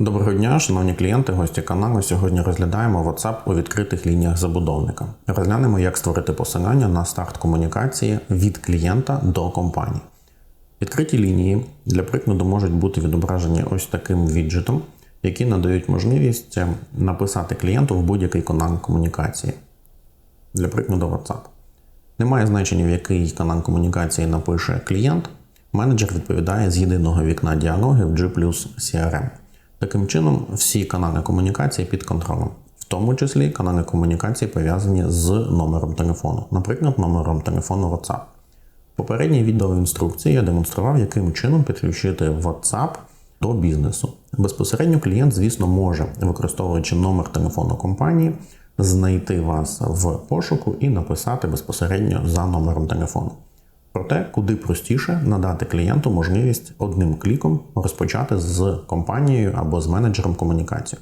Доброго дня, шановні клієнти, гості каналу. Сьогодні розглядаємо WhatsApp у відкритих лініях забудовника. Розглянемо, як створити посилання на старт комунікації від клієнта до компанії. Відкриті лінії для прикладу можуть бути відображені ось таким віджитом, які надають можливість написати клієнту в будь-який канал комунікації. Для прикладу WhatsApp. Немає значення, в який канал комунікації напише клієнт. Менеджер відповідає з єдиного вікна діалоги в G CRM. Таким чином, всі канали комунікації під контролем, в тому числі канали комунікації пов'язані з номером телефону, наприклад, номером телефону WhatsApp. Попередній відеоінструкції я демонстрував, яким чином підключити WhatsApp до бізнесу. Безпосередньо клієнт, звісно, може, використовуючи номер телефону компанії, знайти вас в пошуку і написати безпосередньо за номером телефону. Проте, куди простіше надати клієнту можливість одним кліком розпочати з компанією або з менеджером комунікацію.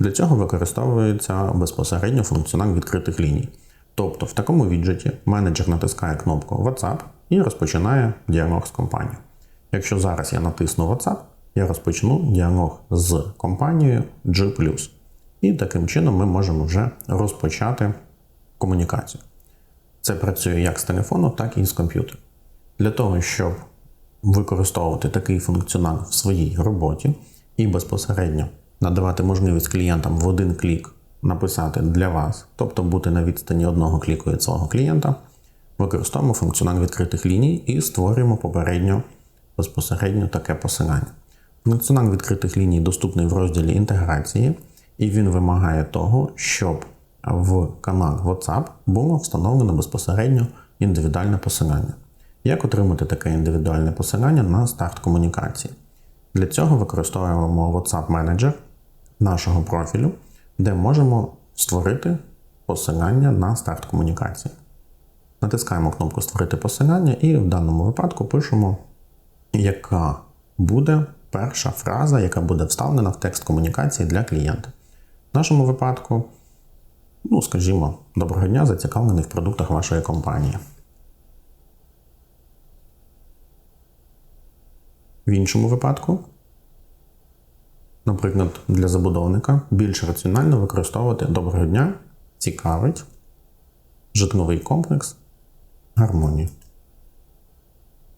Для цього використовується безпосередньо функціонал відкритих ліній. Тобто в такому віджеті менеджер натискає кнопку WhatsApp і розпочинає діалог з компанією. Якщо зараз я натисну WhatsApp, я розпочну діалог з компанією G. І таким чином ми можемо вже розпочати комунікацію. Це працює як з телефону, так і з комп'ютера. Для того, щоб використовувати такий функціонал в своїй роботі і безпосередньо надавати можливість клієнтам в один клік написати для вас, тобто бути на відстані одного кліку від свого клієнта, використовуємо функціонал відкритих ліній і створюємо попередньо безпосередньо таке посилання. Функціонал відкритих ліній доступний в розділі інтеграції, і він вимагає того, щоб в канал WhatsApp було встановлено безпосередньо індивідуальне посилання. Як отримати таке індивідуальне посилання на старт комунікації? Для цього використовуємо WhatsApp Manager нашого профілю, де можемо створити посилання на старт комунікації. Натискаємо кнопку Створити посилання і в даному випадку пишемо, яка буде перша фраза, яка буде вставлена в текст комунікації для клієнта. В нашому випадку, ну, скажімо, доброго дня, зацікавлений в продуктах вашої компанії. В іншому випадку, наприклад, для забудовника більш раціонально використовувати доброго дня, цікавить, житловий комплекс, гармонію.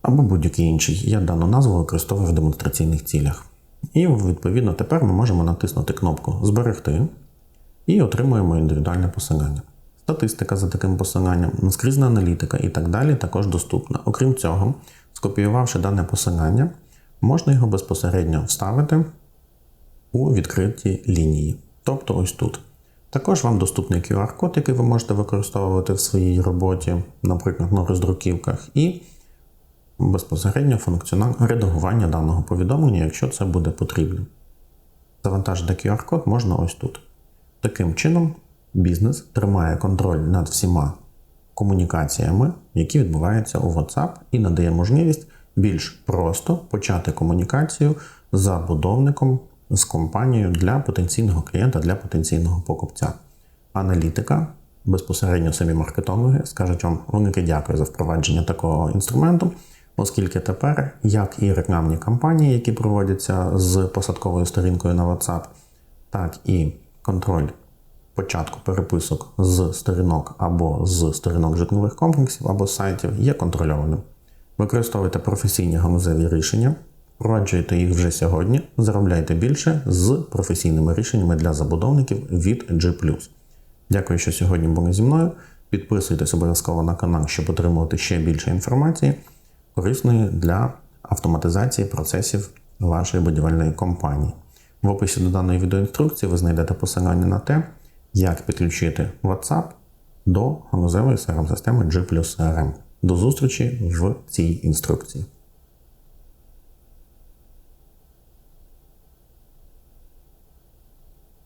Або будь-який інший. Я дану назву використовую в демонстраційних цілях. І, відповідно, тепер ми можемо натиснути кнопку Зберегти і отримуємо індивідуальне посилання. Статистика за таким посиланням, наскрізна аналітика і так далі також доступна. Окрім цього, скопіювавши дане посилання, можна його безпосередньо вставити у відкриті лінії. Тобто ось тут. Також вам доступний QR-код, який ви можете використовувати в своїй роботі, наприклад, на роздруківках, і безпосередньо функціонал редагування даного повідомлення, якщо це буде потрібно. Завантажити QR-код можна ось тут. Таким чином, бізнес тримає контроль над всіма комунікаціями, які відбуваються у WhatsApp, і надає можливість більш просто почати комунікацію з забудовником з компанією для потенційного клієнта, для потенційного покупця. Аналітика, безпосередньо самі маркетологи скажуть вам велике дякую за впровадження такого інструменту, оскільки тепер, як і рекламні кампанії, які проводяться з посадковою сторінкою на WhatsApp, так і контроль початку переписок з сторінок або з сторінок житлових комплексів або сайтів є контрольованим. Використовуйте професійні галузеві рішення, впроваджуйте їх вже сьогодні, заробляйте більше з професійними рішеннями для забудовників від G. Дякую, що сьогодні були зі мною. Підписуйтесь обов'язково на канал, щоб отримувати ще більше інформації, корисної для автоматизації процесів вашої будівельної компанії. В описі до даної відеоінструкції ви знайдете посилання на те, як підключити WhatsApp до галузевої CRM-системи G CRM. До зустрічі в цій інструкції.